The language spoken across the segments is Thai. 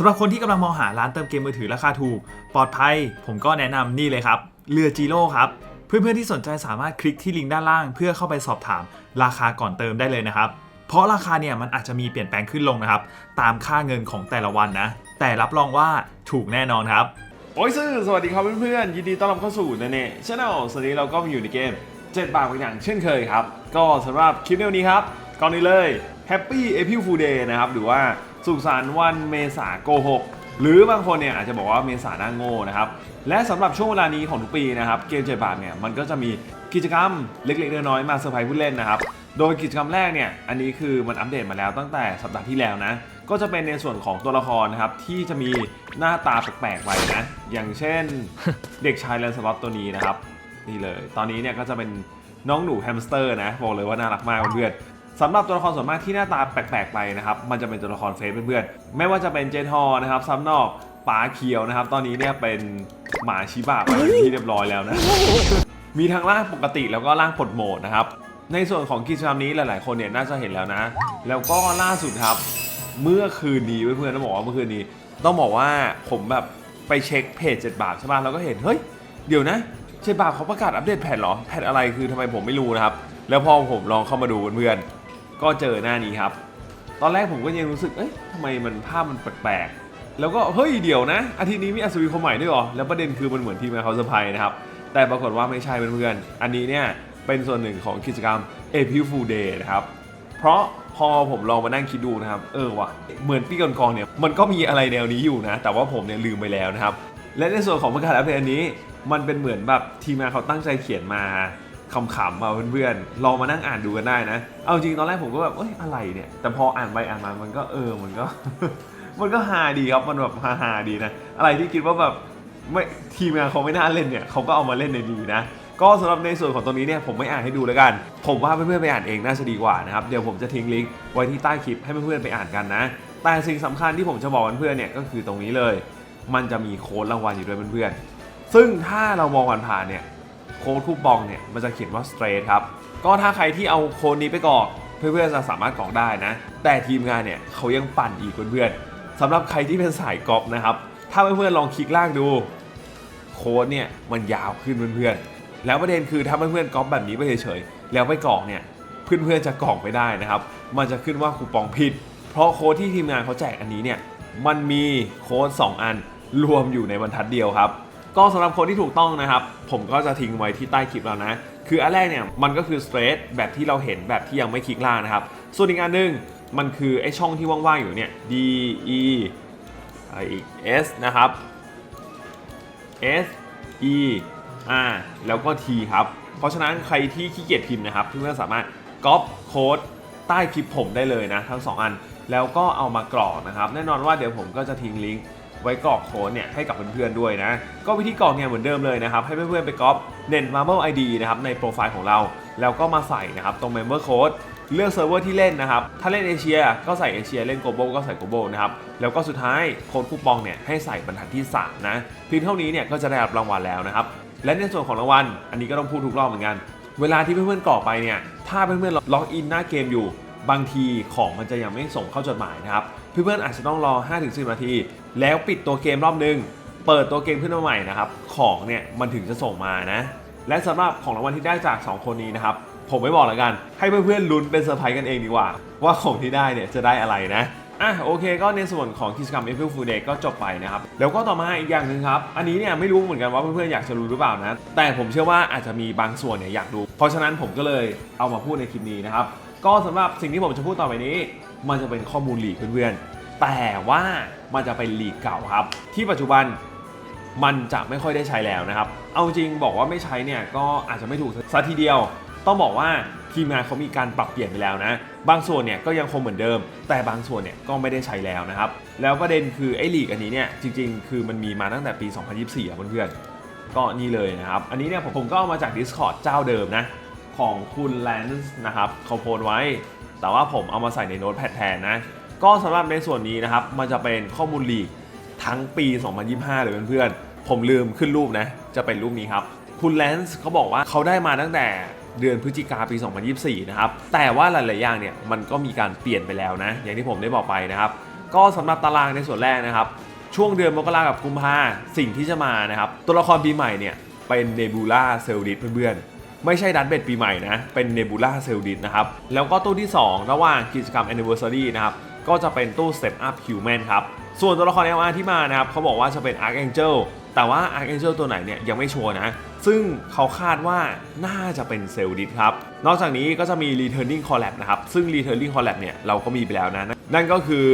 สำหรับคนที่กำลังมองหาร้านเติมเกมมือถือราคาถูก ปลอดภัย ผมก็แนะนำนี่เลยครับ เรือจีโร่ครับ เพื่อนๆที่สนใจสามารถคลิกที่ลิงก์ด้านล่าง เพื่อเข้าไปสอบถามราคาก่อนเติมได้เลยนะครับ เพราะราคาเนี่ยมันอาจจะมีเปลี่ยนแปลงขึ้นลงนะครับ ตามค่าเงินของแต่ละวันนะ แต่รับรองว่าถูกแน่นอนครับ โอ้ยซื่อสวัสดีครับเพื่อนๆยินดีต้อนรับเข้าสู่นันเน่ช anel สวัสดีเราก็มาอยู่ในเกม7บาทเป็นอย่างเช่นเคยครับ ก็สำหรับคลิปในวันนี้ครับก่อนนี้เลย Happy April Fool Day นะครับหรือว่า สุขสันต์วันเมษาโกหกหรือบางคนเนี่ยอาจจะบอกว่าเมษาหน้าโง่นะครับและสำหรับช่วงเวลานี้ของทุกปีนะครับเกมเจ็ดบาทเนี่ยมันก็จะมีกิจกรรมเล็กๆน้อยๆมาเซอร์ไพรส์ผู้เล่นนะครับโดยกิจกรรมแรกเนี่ยอันนี้คือมันอัปเดตมาแล้วตั้งแต่สัปดาห์ที่แล้วนะก็จะเป็นในส่วนของตัวละครนะครับที่จะมีหน้าตาแปลกๆไปนะอย่างเช่นเด็กชายแลนสล็อตตัวนี้นะครับนี่เลย ตอนนี้เนี่ยก็จะเป็นน้องหนูแฮมสเตอร์นะบอกเลยว่าน่ารักมากเพื่อนๆ สำหรับตัวละครส่วนมากที่หน้าตาแปลกๆไปนะครับ มันจะเป็นตัวละครเฟซเพื่อนๆ ไม่ว่าจะเป็นเจนฮอนะครับซัมนอกป๋าเคียวนะครับ ตอนนี้เนี่ยเป็นหมาชิบะไปเป็นที่เรียบร้อยแล้วนะ มีทั้งร่างปกติแล้วก็ร่างปลดโหมดนะครับ ในส่วนของกิจกรรมนี้หลายๆ คนเนี่ยน่าจะเห็นแล้วนะ แล้วก็ล่าสุดครับ เมื่อคืนนี้เพื่อนๆต้องบอกว่าเมื่อคืนนี้ ต้องบอกว่าผมแบบไปเช็คเพจ7บาทใช่ป่ะแล้วก็เห็นเฮ้ยเดี๋ยวนะเจ็ดบาทเขาประกาศอัปเดตแพทเหรอแพทอะไรคือทำไมผมไม่รู้นะครับแล้วพอผมลองเข้ามาดูเพื่อนๆ ก็เจอหน้านี้ครับ ตอนแรกผมก็ยังรู้สึก เอ้ยทำไมมันภาพมันแปลกๆ แล้วก็เฮ้ยเดี๋ยวนะ อาทิตย์นี้มีอัศวินคนใหม่ด้วยหรอ แล้วประเด็นคือมันเหมือนทีมงานเขาเซอร์ไพรส์นะครับ แต่ปรากฏว่าไม่ใช่เพื่อนๆ อันนี้เนี่ยเป็นส่วนหนึ่งของกิจกรรม April Fool Day นะครับ เพราะพอผมลองมานั่งคิดดูนะครับ เออว่ะ เหมือนปีก่อนๆเนี่ย มันก็มีอะไรแนวนี้อยู่นะ แต่ว่าผมเนี่ยลืมไปแล้วนะครับ และในส่วนของประกาศอัปเดตอันนี้ มันเป็นเหมือนแบบทีมงานเขาตั้งใจเขียนมา ขำๆมาเพื่อนๆลองมานั่งอ่านดูกันได้นะ เอาจริงตอนแรกผมก็แบบเอ้ยอะไรเนี่ย แต่พออ่านไปอ่านมามันก็เออมันก็ มันก็ฮาดีครับมันแบบฮาๆดีนะ อะไรที่คิดว่าแบบไม่ทีมงานเขาไม่น่าเล่นเนี่ยเขาก็เอามาเล่นในดีนะก็สำหรับในส่วนของตรงนี้เนี่ยผมไม่อ่านให้ดูแล้วกัน ผมว่าเพื่อนๆไปอ่านเองน่าจะดีกว่านะครับเดี๋ยวผมจะทิ้งลิงก์ไว้ที่ใต้คลิปให้เพื่อนๆไปอ่านกันนะ แต่สิ่งสำคัญที่ผมจะบอกเพื่อนๆเนี่ยก็คือตรงนี้เลย มันจะมีโค้ดรางวัลอยู่ด้วยเพื่อนๆซึ่งถ้าเรามองผ่านๆเนี่ย โค้ดคูปองเนี่ยมันจะเขียนว่า straight ครับ ก็ถ้าใครที่เอาโค้ดนี้ไปกรอกเพื่อนๆจะสามารถกรอกได้นะ แต่ทีมงานเนี่ยเขายังปั่นอีกเพื่อนๆสำหรับใครที่เป็นสายกรอล์ฟนะครับ ถ้าเพื่อนๆลองคลิกล่างดู โค้ดเนี่ยมันยาวขึ้นเพื่อนๆ แล้วประเด็นคือถ้าเพื่อนๆก๊อปแบบนี้ไปเฉยๆ แล้วไปกรอกเนี่ยเพื่อนๆจะกรอกไม่ได้นะครับ มันจะขึ้นว่าคูปองผิด เพราะโค้ดที่ทีมงานเขาแจกอันนี้เนี่ย มันมีโค้ด2 อันรวมอยู่ในบรรทัดเดียวครับ ก็สำหรับคนที่ถูกต้องนะครับ ผมก็จะทิ้งไว้ที่ใต้คลิปแล้วนะ คืออันแรกเนี่ยมันก็คือ straight แบบที่เราเห็นแบบที่ยังไม่คลิกล่างนะครับ ส่วนอีกอันหนึงมันคือไอช่องที่ว่างๆอยู่เนี่ย D E อะไรอีก S นะครับ S E R แล้วก็ T ครับ เพราะฉะนั้นใครที่ขี้เกียจพิมพ์นะครับเพื่อนๆสามารถก๊อปโค้ดใต้คลิปผมได้เลยนะ ทั้ง 2 อัน แล้วก็เอามากรอกนะครับ แน่นอนว่าเดี๋ยวผมก็จะทิ้งลิงก์ ไว้กรอกโค้ดเนี่ยให้กับเพื่อนๆด้วยนะ ก็วิธีกรอกเนี่ยเหมือนเดิมเลยนะครับ ให้เพื่อนๆไปก๊อปเน็ต Marble ID นะครับในโปรไฟล์ของเรา แล้วก็มาใส่นะครับตรง Member Code เลือกเซิร์ฟเวอร์ที่เล่นนะครับ ถ้าเล่นเอเชียก็ใส่เอเชีย เล่น global ก็ใส่ global นะครับ แล้วก็สุดท้ายโค้ดคูปองเนี่ยให้ใส่บรรทัดที่ 3 นะเพียงเท่านี้เนี่ยก็จะได้รับรางวัลแล้วนะครับ และในส่วนของรางวัล อันนี้ก็ต้องพูดทุกรอบเหมือนกัน เวลาที่เพื่อนๆกรอกไปเนี่ย ถ้าเพื่อนๆล็อกอินหน้าเกมอยู่ บางทีของมันจะยังไม่ส่งเข้าจดหมายนะครับ เพื่อนๆอาจจะต้องรอ 5-10 นาที แล้วปิดตัวเกมรอบนึง เปิดตัวเกมขึ้นมาใหม่นะครับ ของเนี่ยมันถึงจะส่งมานะ และสำหรับของรางวัลที่ได้จาก 2 คนนี้นะครับ ผมไม่บอกแล้วกัน ให้เพื่อนๆลุ้นเป็นเซอร์ไพรส์กันเองดีกว่า ว่าของที่ได้เนี่ยจะได้อะไรนะอะโอเคก็ในส่วนของกิจกรรม April Fool Day ก็จบไปนะครับ แล้วก็ต่อมาอีกอย่างหนึ่งครับ อันนี้เนี่ยไม่รู้เหมือนกันว่าเพื่อนๆอยากจะรู้หรือเปล่านะ แต่ผมเชื่อว่าอาจจะมีบางส่วนเนี่ยอยากดูเพราะฉะนั้นผมก็เลยเอามาพูดในคลิปนี้นะครับ ก็สำหรับสิ่งที่ผมจะพูดต่อไปนี้ มันจะเป็นข้อมูลลีกเพื่อนๆ แต่ว่า มันจะเป็นลีกเก่าครับ ที่ปัจจุบันมันจะไม่ค่อยได้ใช้แล้วนะครับ เอาจริงบอกว่าไม่ใช้เนี่ยก็อาจจะไม่ถูกซะทีเดียว ต้องบอกว่าทีมงานเขามีการปรับเปลี่ยนไปแล้วนะ บางส่วนเนี่ยก็ยังคงเหมือนเดิม แต่บางส่วนเนี่ยก็ไม่ได้ใช้แล้วนะครับ แล้วประเด็นคือไอ้ลีกอันนี้เนี่ยจริง ๆ คือมันมีมาตั้งแต่ปี 2024อะเพื่อนๆ ก็นี่เลยนะครับ อันนี้เนี่ยผมก็เอามาจาก Discord เจ้าเดิมนะของคุณแลนซ์นะครับเขาโพสต์ไว้ แต่ว่าผมเอามาใส่ในโน้ตแพดแทนนะ ก็สำหรับในส่วนนี้นะครับ มันจะเป็นข้อมูลลีกทั้งปี 2025 เลยเพื่อนๆ ผมลืมขึ้นรูปนะ จะเป็นรูปนี้ครับ คุณแลนซ์เขาบอกว่าเขาได้มาตั้งแต่เดือนพฤศจิกาปี 2024 นะครับ แต่ว่าหลาย ๆ อย่างเนี่ย มันก็มีการเปลี่ยนไปแล้วนะ อย่างที่ผมได้บอกไปนะครับ ก็สำหรับตารางในส่วนแรกนะครับ ช่วงเดือนมกรากับกุมภาสิ่งที่จะมานะครับ ตัวละครปีใหม่เนี่ย เป็นเนบูล่าเซลดิสเพื่อนๆ ไม่ใช่ดันเบ็ดปีใหม่นะ เป็นเนบูล่าเซลดิสนะครับ แล้วก็ตู้ที่ 2 ระหว่างกิจกรรม Anniversary นะครับ ก็จะเป็นตู้ Step Up Human ครับ ส่วนตัวละคร LR ที่มานะครับเขาบอกว่าจะเป็น Archangel แต่ว่า Archangel ตัวไหนเนี่ยยังไม่ชัวร์นะ ซึ่งเขาคาดว่าน่าจะเป็นเซลดิสครับ นอกจากนี้ก็จะมี Returning Collab นะครับ ซึ่ง Returning Collab เนี่ยเราก็มีไปแล้วนะ นั่นก็คือ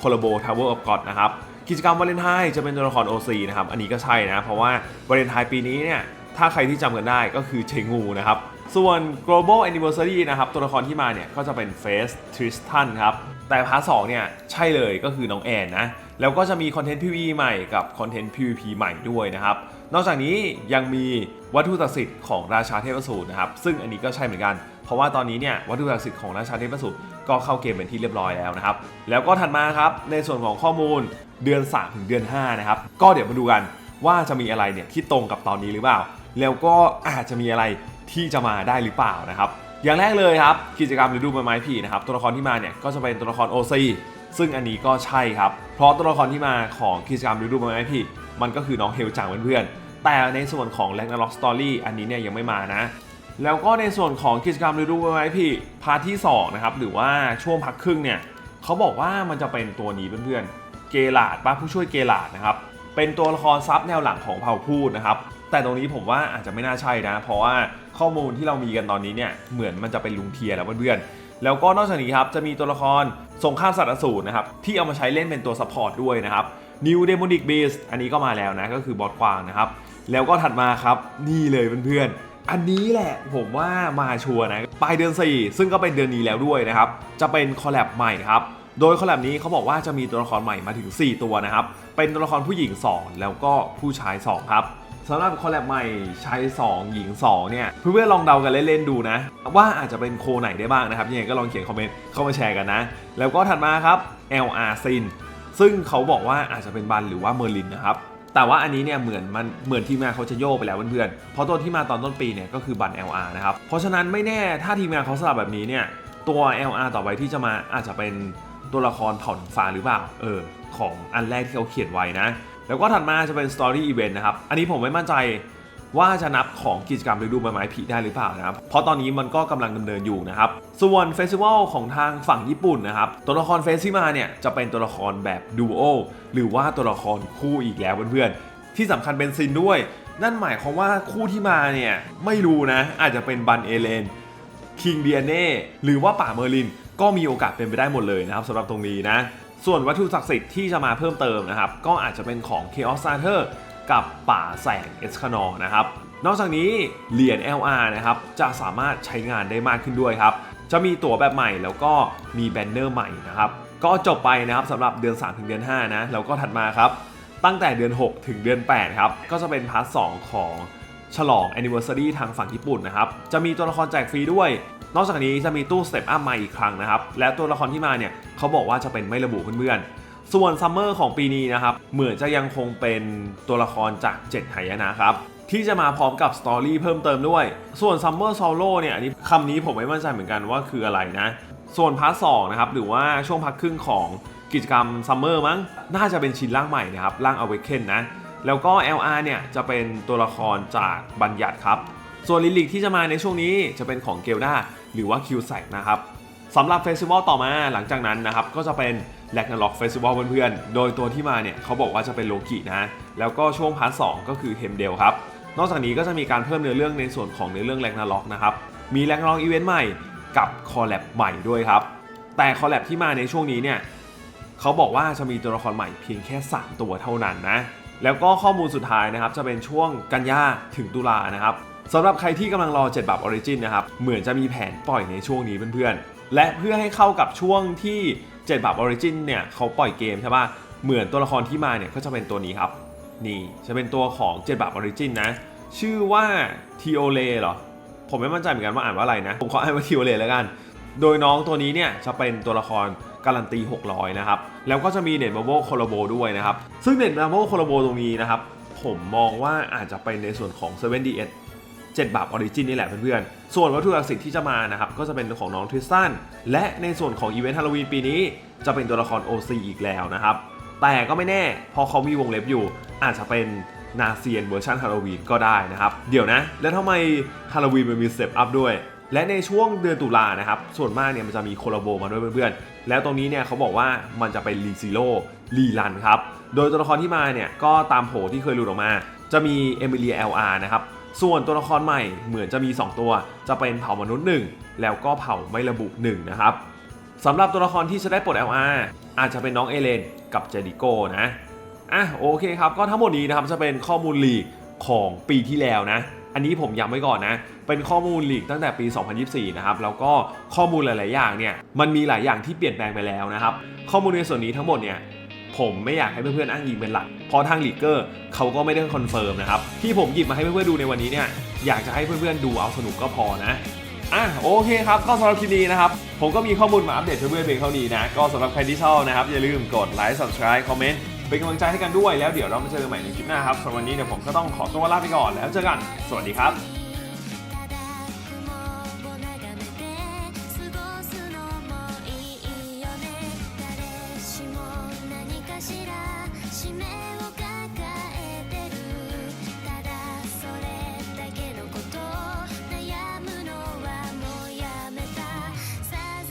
Collabo Tower of God นะครับ กิจกรรมวาเลนไทน์จะเป็นตัวละคร OC นะครับ อันนี้ก็ใช่นะ เพราะว่าวาเลนไทน์ปีนี้เนี่ยถ้าใครที่จำกันได้ก็คือเชงูนะครับส่วน global anniversary นะครับ ตัวละครที่มาเนี่ย ก็จะเป็น Face Tristan ครับ แต่พาร์ทสเนี่ยใช่เลยก็คือน้องแอนนะ แล้วก็จะมีคอนเทนต์ PVE ใหม่กับคอนเทนต์ PVP ใหม่ด้วยนะครับ นอกจากนี้ยังมีวัตถุศักดิ์สิทธิ์ของราชาเทพสูตรนะครับ ซึ่งอันนี้ก็ใช่เหมือนกัน เพราะว่าตอนนี้เนี่ยวัตถุศักดิ์สิทธิ์ของราชาเทพสูตรก็เข้าเกมเป็นที่เรียบร้อยแล้วนะครับ แล้วก็ถัดมาครับในส่วนของข้อมูลเดือน 3 ถึงเดือน 5 นะครับ ก็เดี๋ยวมาดูกันว่าจะมีอะไรเนี่ยที่ตรงกับตอนนี้หรือเปล่า แล้วก็อาจจะมีอะไรที่จะมาได้หรือเปล่านะครับ อย่างแรกเลยครับ กิจกรรมฤดูใบไม้ผลินะครับตัวละครที่มาเนี่ยก็จะเป็นตัวละคร OC ซึ่งอันนี้ก็ใช่ครับ เพราะตัวละครที่มาของกิจกรรมฤดูใบไม้ผลิมันก็คือน้องเฮลจังเพื่อนๆแต่ในส่วนของ r a g n a r o k Story อันนี้เนี่ยยังไม่มานะ แล้วก็ในส่วนของกิจกรรมฤดูใบไม้ผลิพาร์ทที่สองนะครับหรือว่าช่วงพักครึ่งเนี่ยเขาบอกว่ามันจะเป็นตัวนี้เพื่อนๆเกลาดป้าผู้ช่วยเกลาดนะครับเป็นตัวละครซับแนวหลังของเผ่าพูดนะครับ แต่ตรงนี้ผมว่าอาจจะไม่น่าใช่นะ เพราะว่าข้อมูลที่เรามีกันตอนนี้เนี่ยเหมือนมันจะเป็นลุงเทียแล้วเพื่อนๆแล้วก็นอกจากนี้ครับจะมีตัวละครสงครามสัตว์อสูรนะครับที่เอามาใช้เล่นเป็นตัวซัพพอร์ตด้วยนะครับ New Demonic Beast อันนี้ก็มาแล้วนะก็คือบอสกวางนะครับแล้วก็ถัดมาครับนี่เลยเพื่อนๆ อันนี้แหละผมว่ามาชัวร์นะปลายเดือน 4 ซึ่งก็เป็นเดือนนี้แล้วด้วยนะครับ จะเป็นคอลแลบใหม่ครับ โดยคอลแลบนี้เขาบอกว่าจะมีตัวละครใหม่มาถึง 4 ตัวนะครับ เป็นตัวละครผู้หญิง 2 แล้วก็ผู้ชาย 2 ครับ สำหรับคอลแลบใหม่ชาย2 หญิง 2 เนี่ย เพื่อนๆลองเดากันเล่นๆดูนะ ว่าอาจจะเป็นโคไหนได้บ้างนะครับยังไงก็ลองเขียนคอมเมนต์เข้ามาแชร์กันนะ แล้วก็ถัดมาครับ LR Sin ซึ่งเขาบอกว่าอาจจะเป็นบันหรือว่าเมอร์ลินนะครับแต่ว่าอันนี้เนี่ยเหมือนมันเหมือนทีมงานเขาจะโยกไปแล้วเพื่อนๆเพราะตัวที่มาตอนต้นปีเนี่ยก็คือบัน LR นะครับเพราะฉะนั้นไม่แน่ถ้าทีมงานเขาสลับแบบนี้เนี่ยตัว LR ต่อไปที่จะมาอาจจะเป็นตัวละครเผ่าหนังฟ้าหรือเปล่าเออของอันแรกที่เขาเขียนไว้นะ แล้วก็ถัดมาจะเป็น Story Event นะครับ อันนี้ผมไม่มั่นใจว่าจะนับของกิจกรรมฤดูใบไม้ผลิได้หรือเปล่านะครับ เพราะตอนนี้มันก็กำลังดำเนินอยู่นะครับ ส่วนเฟสติวัลของทางฝั่งญี่ปุ่นนะครับ ตัวละครเฟสที่มาเนี่ยจะเป็นตัวละครแบบดูโอหรือว่าตัวละครคู่อีกแล้วเพื่อนๆ ที่สำคัญเป็นซินด้วย นั่นหมายความว่าคู่ที่มาเนี่ยไม่รู้นะ อาจจะเป็นบันเอเลนคิงเดียเน่หรือว่าป่าเมอร์ลิน ก็มีโอกาสเป็นไปได้หมดเลยนะครับสำหรับตรงนี้นะ ส่วนวัตถุศักดิ์สิทธิ์ที่จะมาเพิ่มเติมนะครับ ก็อาจจะเป็นของ Chaos starter กับป่าแสงเอสคานอนะครับ นอกจากนี้เหรียญ LR นะครับ จะสามารถใช้งานได้มากขึ้นด้วยครับ จะมีตั๋วแบบใหม่แล้วก็มีแบนเนอร์ใหม่นะครับ ก็จบไปนะครับสำหรับเดือน 3 ถึงเดือน 5 นะ แล้วก็ถัดมาครับ ตั้งแต่เดือน 6 ถึงเดือน 8 ครับ ก็จะเป็นพาร์ท 2 ของ ฉลอง Anniversary ทางฝั่งญี่ปุ่นนะครับ จะมีตัวละครแจกฟรีด้วย นอกจากนี้จะมีตู้ Step Up มาอีกครั้งนะครับ และตัวละครที่มาเนี่ยเขาบอกว่าจะเป็นไม่ระบุเพื่อนๆ ส่วนซัมเมอร์ของปีนี้นะครับ เหมือนจะยังคงเป็นตัวละครจาก 7 หายนะครับที่จะมาพร้อมกับสตอรี่เพิ่มเติมด้วย ส่วน Summer Solo เนี่ยอันนี้คำนี้ผมไม่มั่นใจเหมือนกันว่าคืออะไรนะ ส่วนพาร์ทสนะครับ หรือว่าช่วงพักครึ่งของกิจกรรมซัมเมอร์มั้ง น่าจะเป็นชิ้นร่างใหม่นะครับ ร่าง Awaken นะ แล้วก็ LR เนี่ยจะเป็นตัวละครจากบัญญัติครับ ส่วนลิลิกที่จะมาในช่วงนี้จะเป็นของเกลดาหรือว่าคิวแซกนะครับสำหรับเฟสติวัลต่อมาหลังจากนั้นนะครับก็จะเป็นแลกนาล็อกเฟสติวัลเพื่อนๆ โดยตัวที่มาเนี่ยเขาบอกว่าจะเป็นโลกินะ แล้วก็ช่วงพาร์ทสก็คือเฮมเดลครับ นอกจากนี้ก็จะมีการเพิ่มเนื้อเรื่องในส่วนของเนื้อเรื่องแลกนาล็อกนะครับ มีแลกนาล็อกอีเวนต์ใหม่กับคอลแลบใหม่ด้วยครับ แต่คอลแลบที่มาในช่วงนี้เนี่ยเขาบอกว่าจะมีตัวละครใหม่เพียงแค่ 3 ตัวเท่านั้นนะ แล้วก็ข้อมูลสุดท้ายนะครับจะเป็นช่วงกันยาถึงตุลานะครับสำหรับใครที่กำลังรอ 7บับออริจินนะครับเหมือนจะมีแผนปล่อยในช่วงนี้เพื่อนๆ และเพื่อให้เข้ากับช่วงที่ 7บับออริจินเนี่ยเขาปล่อยเกมใช่ป่ะเหมือนตัวละครที่มาเนี่ยก็จะเป็นตัวนี้ครับ นี่จะเป็นตัวของ 7บับออริจินนะ ชื่อว่าทีโอเลเหรอ ผมไม่มั่นใจเหมือนกันว่าอ่านว่าอะไรนะ ผมขอให้ว่าทีโอเลแล้วกัน โดยน้องตัวนี้เนี่ยจะเป็นตัวละครการันตี 600 นะครับ แล้วก็จะมีเน็ตมาโบโคโลโบด้วยนะครับ ซึ่งเน็ตมาโบโคโลโบตรงนี้นะครับ ผมมองว่าอาจจะเป็นในส่วนของ 7 d s 7บาปออริจินนี่แหละเพื่อนๆ ส่วนวัตถุศักดิ์สิทธิ์ที่จะมานะครับ ก็จะเป็นของน้องทริสตันและในส่วนของอีเวนต์ฮาโลวีนปีนี้ จะเป็นตัวละคร OC อีกแล้วนะครับ แต่ก็ไม่แน่พอเขามีวงเล็บอยู่ อาจจะเป็นนาเซียนเวอร์ชันฮาโลวีนก็ได้นะครับ เดี๋ยวนะ แล้วทำไมฮาโลวีนมันมีสเต็ปอัพด้วย และในช่วงเดือนตุลานะครับ ส่วนมากเนี่ยมันจะมีโคลาโบมาด้วยเพื่อนๆ แล้วตรงนี้เนี่ยเขาบอกว่ามันจะเป็นรีซิโร่รีรันครับ โดยตัวละครที่มาเนี่ยก็ตามโผที่เคยหลุดออกมา จะมีเอมิเลีย LR นะครับ ส่วนตัวละครใหม่เหมือนจะมี 2 ตัว จะเป็นเผ่ามนุษย์ 1 แล้วก็เผ่าไม่ระบุ1นะครับสำหรับตัวละครที่จะได้ปลด LR อาจจะเป็นน้องเอเลนกับเจดิโก้นะอะโอเคครับก็ทั้งหมดนี้นะครับจะเป็นข้อมูลลีกของปีที่แล้วนะ อันนี้ผมย้ำไว้ก่อนนะ เป็นข้อมูลลีกตั้งแต่ปี 2024 นะครับ แล้วก็ข้อมูลหลาย ๆ อย่างเนี่ย มันมีหลายอย่างที่เปลี่ยนแปลงไปแล้วนะครับ ข้อมูลในส่วนนี้ทั้งหมดเนี่ยผมไม่อยากให้เพื่อนๆอ้างอิงเป็นหลัก เพราะทางลีกเกอร์เขาก็ไม่ได้คอนเฟิร์มนะครับ ที่ผมหยิบมาให้เพื่อนๆดูในวันนี้เนี่ย อยากจะให้เพื่อนๆดูเอาสนุกก็พอนะ อะโอเคครับ ก็สำหรับคลิปนี้นะครับ ผมก็มีข้อมูลมาอัปเดตเพื่อนๆเพียงเท่านี้นะ ก็สำหรับใครที่ชอบนะครับ อย่าลืมกดไลค์ subscribe คอมเมนต์ เป็นกำลังใจให้กันด้วยแล้วเดี๋ยวเรามาเจอกันใหม่ในคลิปหน้าครับสำหรับวันนี้เดี๋ยวผมก็ต้องขอตัวลาไปก่อนแล้วเจอกัน สวัสดีครับ